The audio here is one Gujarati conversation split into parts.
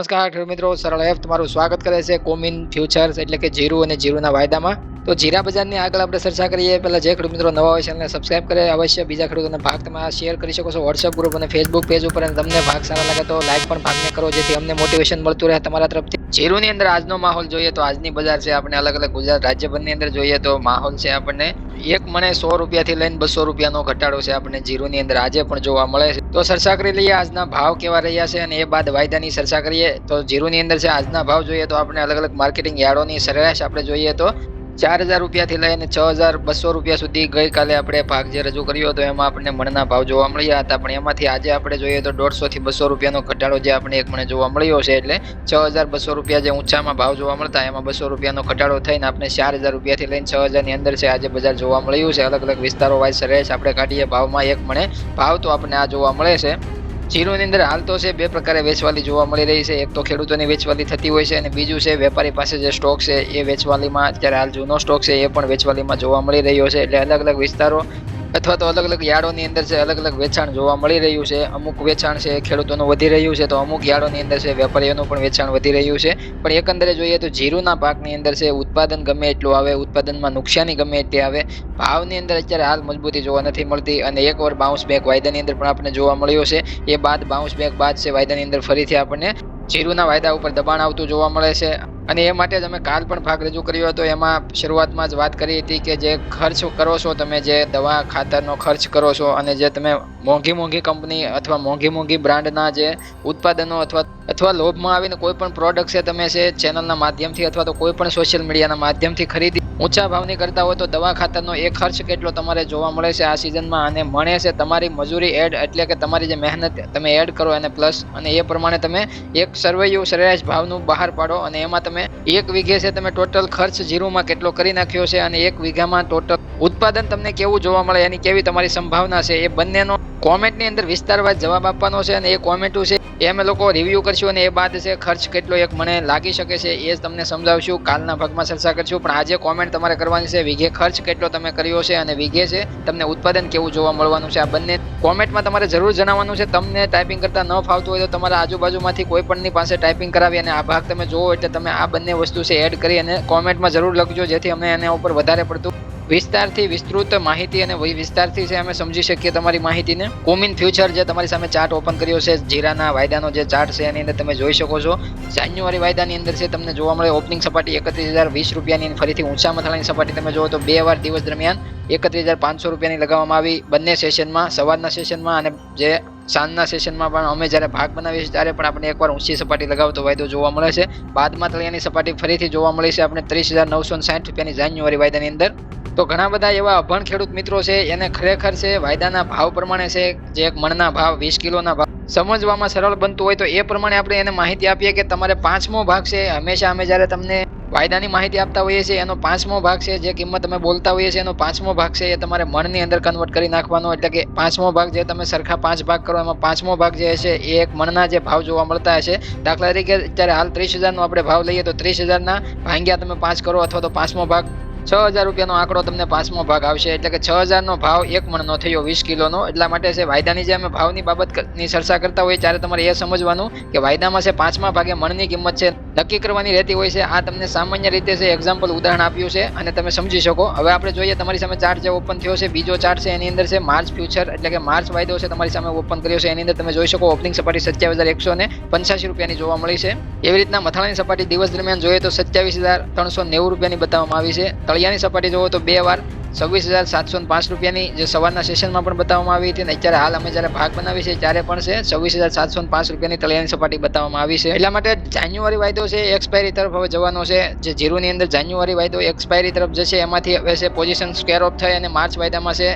નમસ્કાર ખેડૂત મિત્રો, સરળ એફ તમારું સ્વાગત કરે છે. કોમિન ફ્યુચર્સ એટલે કે જીરું અને જીરુના વાયદામાં. તો જીરા બજારની આગળ આપણે ચર્ચા કરીએ. પહેલાં જે ખેડૂત મિત્રો નવા હોય એને સબસ્ક્રાઇબ કરે. અવશ્ય બીજા ખેડૂતોને ભાગ તમે શેર કરી શકો છો વોટ્સએપ ગ્રુપ અને ફેસબુક પેજ ઉપર અને તમને ભાગ સારા લાગે તો લાઈક પણ ભાગને કરો, જેથી અમને મોટિવેશન મળતું રહે તમારા તરફથી. જીરુની અંદર આજનો માહોલ જોઈએ તો આજની બજાર છે આપણે અલગ અલગ ગુજરાત રાજ્યભરની અંદર જોઈએ તો માહોલ છે આપણને એક મણે સો રૂપિયાથી લઈને બસો રૂપિયાનો ઘટાડો છે આપણને જીરુની અંદર આજે પણ જોવા મળે છે. તો ચર્ચા કરી લઈએ આજના ભાવ કેવા રહ્યા છે અને એ બાદ વાયદાની ચર્ચા કરીએ. તો જીરુની અંદર છે આજના ભાવ જોઈએ તો આપણે અલગ અલગ માર્કેટિંગ યાર્ડોની સરેરાશ આપણે જોઈએ તો ચાર હજાર રૂપિયાથી લઈને છ હજાર બસો રૂપિયા સુધી ગઈકાલે આપણે ભાગ જે રજૂ કર્યો હતો, એમાં આપણને મણના ભાવ જોવા મળ્યા હતા. પણ એમાંથી આજે આપણે જોઈએ તો દોઢસોથી બસો રૂપિયાનો ઘટાડો જે આપણે એક મણે જોવા મળ્યો છે, એટલે છ હજાર બસો રૂપિયા જે ઊંચામાં ભાવ જોવા મળતા, એમાં બસો રૂપિયાનો ઘટાડો થઈને આપણે ચાર હજાર રૂપિયાથી લઈને છ હજારની અંદર છે, આજે બજાર જોવા મળ્યું છે. અલગ અલગ વિસ્તારો વાઇઝ સરેશ આપણે કાઢીએ ભાવમાં એક મણે. ભાવ તો આપણને આ જોવા મળે છે. જીરુની અંદર હાલ તો છે બે પ્રકારે વેચવાલી જોવા મળી રહી છે. એક તો ખેડૂતોની વેચવાલી થતી હોય છે અને બીજું છે વેપારી પાસે જે સ્ટોક છે એ વેચવાલીમાં, અત્યારે હાલ જૂનો સ્ટોક છે એ પણ વેચવાલીમાં જોવા મળી રહ્યો છે. એટલે અલગ અલગ વિસ્તારો અથવા તો અલગ અલગ યાર્ડોની અંદર છે અલગ અલગ વેચાણ જોવા મળી રહ્યું છે. અમુક વેચાણ છે ખેડૂતોનું વધી રહ્યું છે, તો અમુક યાર્ડોની અંદર છે વેપારીઓનું પણ વેચાણ વધી રહ્યું છે. પણ એકંદરે જોઈએ તો જીરુના પાકની અંદર છે ઉત્પાદન ગમે એટલું આવે, ઉત્પાદનમાં નુકસાની ગમે એટલી આવે. ભાવની અંદર અત્યારે હાલ મજબૂતી જોવા નથી મળતી અને એક વાર બાઉન્સ બેક વાયદાની અંદર પણ આપણને જોવા મળ્યો છે. એ બાદ બાઉન્સ બેક બાદ છે વાયદાની અંદર ફરીથી આપણને જીરુના વાયદા ઉપર દબાણ આવતું જોવા મળે છે. અને એ માટે જ અમે કાલ પણ ભાગ રજૂ કર્યો હતો. એમાં શરૂઆતમાં જ વાત કરી હતી કે જે ખર્ચ કરો છો તમે, જે દવા ખાતરનો ખર્ચ કરો છો અને જે તમે મોંઘી મોંઘી કંપની અથવા મોંઘી મોંઘી બ્રાન્ડના જે ઉત્પાદનો અથવા અથવા લોભમાં આવીને કોઈ પણ પ્રોડક્ટ છે, તમે છે ચેનલના માધ્યમથી અથવા તો કોઈ પણ સોશિયલ મીડિયાના માધ્યમથી ખરીદી ઊંચા ભાવની કરતા હોય તો દવા ખાતરનો એ ખર્ચ કેટલો તમારે જોવા મળે છે આ સિઝનમાં અને મળે છે તમારી મજૂરી એડ એટલે કે તમારી જે મહેનત તમે એડ કરો અને પ્લસ અને એ પ્રમાણે તમે એક સર્વૈયું સરેરાશ ભાવનું બહાર પાડો અને એમાં તમે એક વીઘે છે તમે ટોટલ ખર્ચ જીરોમાં કેટલો કરી નાખ્યો છે અને એક વીઘામાં ટોટલ ઉત્પાદન તમને કેવું જોવા મળે? એની કેવી તમારી સંભાવના છે? એ બંનેનો કોમેન્ટની અંદર વિસ્તારવાર જવાબ આપવાનો છે અને એ કોમેન્ટો છે એ અમે લોકો રિવ્યૂ કરશું અને એ બાદ છે ખર્ચ કેટલો એક મને લાગી શકે છે એ જ તમને સમજાવશું. કાલના ભાગમાં ચર્ચા કરશું. પણ આજે કોમેન્ટ તમારે કરવાની છે, વીઘે ખર્ચ કેટલો તમે કર્યો છે અને વીઘે છે, તમને ઉત્પાદન કેવું જોવા મળવાનું છે આ બંને કોમેન્ટમાં તમારે જરૂર જણાવવાનું છે. તમને ટાઈપિંગ કરતા ન ફાવતું હોય તો તમારા આજુબાજુમાંથી કોઈ પણની પાસે ટાઈપિંગ કરાવી અને આ ભાગ તમે જોવો એટલે તમે આ બંને વસ્તુ છે એડ કરી અને કોમેન્ટમાં જરૂર લખજો, જેથી અમને એના ઉપર વધારે પડતું વિસ્તારથી વિસ્તૃત માહિતી અને વિસ્તારથી છે, અમે સમજી શકીએ તમારી માહિતીને. કોમિન ફ્યુચર જે તમારી સામે ચાર્ટ ઓપન કર્યો છે, જીરાના વાયદાનો જે ચાર્ટ છે, એની અંદર તમે જોઈ શકો છો. જાન્યુઆરી વાયદાની અંદર છે, તમને જોવા મળે ઓપનિંગ સપાટી એકત્રીસ હજાર વીસ રૂપિયાની ફરીથી ઊંચા મથાળાની સપાટી તમે જોવો તો બે વાર દિવસ દરમિયાન એકત્રીસ હજાર પાંચસો રૂપિયાની લગાવવામાં આવી. બંને સેશનમાં સવારના સેશનમાં અને જે સાંજના સેશનમાં પણ અમે જ્યારે ભાગ બનાવીએ છીએ ત્યારે પણ આપણે એકવાર ઊંચી સપાટી લગાવતો વાયદો જોવા મળે છે. બાદમાં તળિયાની સપાટી ફરીથી જોવા મળી છે, આપણે ત્રીસ હજાર નવસો સાઠ રૂપિયાની જાન્યુઆરી વાયદાની અંદર. તો ઘણા બધા એવા અભણ ખેડૂત મિત્રો છે, એને ખરેખર છે, વાયદાના ભાવ પ્રમાણે છે, જે એક મણના ભાવ, વીસ કિલોના ભાવ. સમજવામાં સરળ બનતું હોય તો એ પ્રમાણે આપણે એને માહિતી આપીએ કે તમારે પાંચમો ભાગ છે. હંમેશા અમે જ્યારે તમને વાયદાની માહિતી આપતા હોઈએ છીએ, એનો પાંચમો ભાગ છે, જે કિંમત અમે બોલતા હોઈએ છીએ, એનો પાંચમો ભાગ છે, એ તમારે મણની અંદર કન્વર્ટ કરી નાખવાનો. એટલે કે પાંચમો ભાગ જે તમે સરખા પાંચ ભાગ કરો, એમાં પાંચમો ભાગ જે છે, એ એક મણના જે ભાવ જોવા મળતા હશે. દાખલા તરીકે જ્યારે હાલ ત્રીસ હજારનો આપણે ભાવ લઈએ, તો ત્રીસ હજારના ભાંગ્યા તમે પાંચ કરો, અથવા તો પાંચમો ભાગ છ હજાર રૂપિયાનો આંકડો તમને પાંચમો ભાગ આવશે. એટલે કે છ હજારનો ભાવ એક મણનો થયો વીસ કિલોનો. એટલા માટે છે, વાયદાની જે અમે ભાવની બાબતની ચર્ચા કરતા હોઈએ ત્યારે તમારે એ સમજવાનું કે વાયદામાં છે, પાંચમા ભાગે મણની કિંમત છે. નક્કી કરવાની રહેતી હોય છે, આ તમને સામાન્ય રીતે છે એક્ઝામ્પલ ઉદાહરણ આપ્યું છે અને તમે સમજી શકો. હવે આપણે જોઈએ, તમારી સામે ચાર્ટ જે ઓપન થયો છે, બીજો ચાર્ટ છે, એની અંદર છે માર્ચ ફ્યુચર એટલે કે માર્ચ વાયદો છે, તમારી સામે ઓપન કર્યો છે. એની અંદર તમે જોઈ શકો ઓપનિંગ સપાટી સત્યાવીસ હજાર એકસો ને પંચ્યાસી રૂપિયાની જોવા મળી છે. એવી રીતના મથાળાની સપાટી દિવસ દરમિયાન જોઈએ તો સત્યાવીસ હજાર ત્રણસો નેવું રૂપિયાની બતાવવામાં આવી છે. તળિયાની સપાટી જોવો તો બે વાર છવ્વીસ હજાર સાતસો પાંચ રૂપિયાની જે સવારના સેશનમાં પણ બતાવવામાં આવી હતી અને અત્યારે હાલ અમે જ્યારે ભાગ બનાવી છે ત્યારે પણ છે. છવ્વીસ હજાર સાતસો પાંચ રૂપિયાની તળિયાની સપાટી બતાવવામાં આવી છે. એટલા માટે જાન્યુઆરી વાયદો છે એક્સપાયરી તરફ હવે જવાનો છે. જે જીરોની અંદર જાન્યુઆરી વાયદો એક્સપાયરી તરફ જશે. એમાંથી હવે છે પોઝિશન સ્કેર ઓફ થઈ અને માર્ચ વાયદામાં છે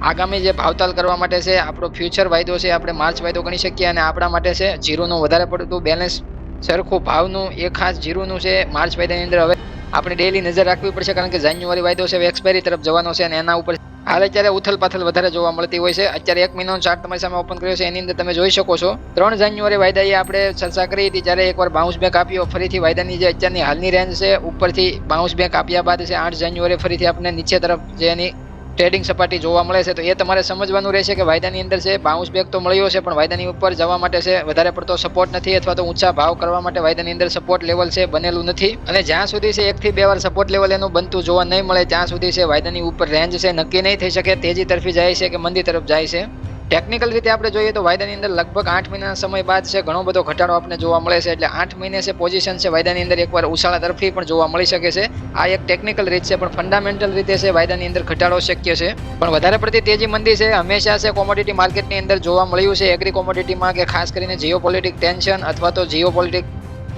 આગામી જે ભાવતાલ કરવા માટે છે આપણો ફ્યુચર વાયદો છે આપણે માર્ચ વાયદો ગણી શકીએ અને આપણા માટે છે જીરોનું વધારે પડતું બેલેન્સ સરખું ભાવનું એ ખાસ જીરોનું છે. માર્ચ વાયદાની અંદર હવે આપણે ડેલી નજર રાખવી પડશે કારણ કે જાન્યુઆરી વાયદો છે એક્સપાયરી તરફ જવાનો છે અને એના ઉપર હાલ અત્યારે ઉથલ પાથલ વધારે જોવા મળતી હોય છે. અત્યારે એક મહિનાનો ચાર્ટ તમારી સામે ઓપન કર્યો છે, એની અંદર તમે જોઈ શકો છો. ત્રણ જાન્યુઆરી વાયદાએ આપણે ચર્ચા કરી હતી, જ્યારે એકવાર બાઉન્સ બેક આપ્યો, ફરીથી વાયદાની જે અત્યારની હાલની રેન્જ છે, ઉપરથી બાઉન્સ બેક આપ્યા બાદ છે, આઠ જાન્યુઆરી ફરીથી આપણે નીચે તરફ જે એની ટ્રેડિંગ સપાટી જોવા મળે છે, તો એ તમારે સમજવાનું રહેશે કે વાયદાની અંદર છે બાઉન્સ બેક તો મળ્યો છે, પણ વાયદાની ઉપર જવા માટે છે, વધારે પડતો સપોર્ટ નથી અથવા તો ઊંચા ભાવ કરવા માટે વાયદાની અંદર સપોર્ટ લેવલ છે, બનેલું નથી. અને જ્યાં સુધી છે એકથી બે વાર સપોર્ટ લેવલ એનું બનતું જોવા નહીં મળે, ત્યાં સુધી છે, વાયદાની ઉપર રેન્જ છે, નક્કી નહીં થઈ શકે, તેજી તરફી જાય છે કે મંદી તરફ જાય છે. ટેકનિકલ રીતે આપણે જોઈએ તો વાયદાની અંદર લગભગ આઠ મહિનાના સમય બાદ છે. ઘણો બધો ઘટાડો આપણને જોવા મળે છે. એટલે આઠ મહિને છે પોઝિશન છે વાયદાની અંદર એકવાર ઉછાળા તરફથી પણ જોવા મળી શકે છે. આ એક ટેકનિકલ રીત છે પણ ફંડામેન્ટલ રીતે છે વાયદાની અંદર ઘટાડો શક્ય છે. પણ વધારે પડતી તેજી મંદી છે હંમેશા છે કોમોડિટી માર્કેટની અંદર જોવા મળ્યું છે. એગ્રી કોમોડિટીમાં કે ખાસ કરીને જીઓ ટેન્શન અથવા તો જીઓ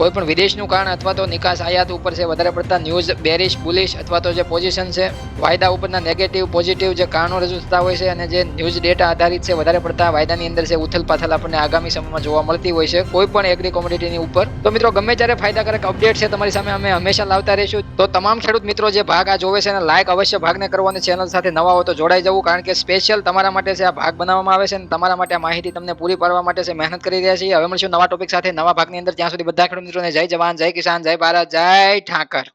કોઈ પણ વિદેશનું કારણ અથવા તો નિકાસ આયાત ઉપર છે, વધારે પડતા ન્યૂઝ, બેરિશ, બુલિશ અથવા તો જે પોઝિશન છે, વાયદા ઉપરના નેગેટિવ પોઝિટિવ જે કારણો રજૂ થતા હોય છે અને જે ન્યૂઝ ડેટા આધારિત છે, વધારે પડતા વાયદાની અંદર છે, ઉથલ પાથલ આપણને આગામી સમયમાં જોવા મળતી હોય છે કોઈ પણ એગ્રી કોમોડિટીની ઉપર. તો મિત્રો, ગમે ત્યારે ફાયદાકારક અપડેટ છે તમારી સામે અમે હંમેશા લાવતા રહીશું. તો તમામ ખેડૂત મિત્રો, જે ભાગ આ જોવે છે અને લાયક અવશ્ય ભાગને કરવાની ચેનલ સાથે નવા હો તો જોડાઈ જવું, કારણ કે સ્પેશિયલ તમારા માટે છે, આ ભાગ બનાવવામાં આવે છે અને તમારા માટે માહિતી તમને પૂરી પાડવા માટે છે, મહેનત કરી રહ્યા છીએ. હવે મળશું નવા ટોપિક સાથે, નવા ભાગની અંદર. ત્યાં સુધી બધા ખેડૂત મિત્રોને જય જવાન જય કિસાન જય ભારત જય ઠાકર.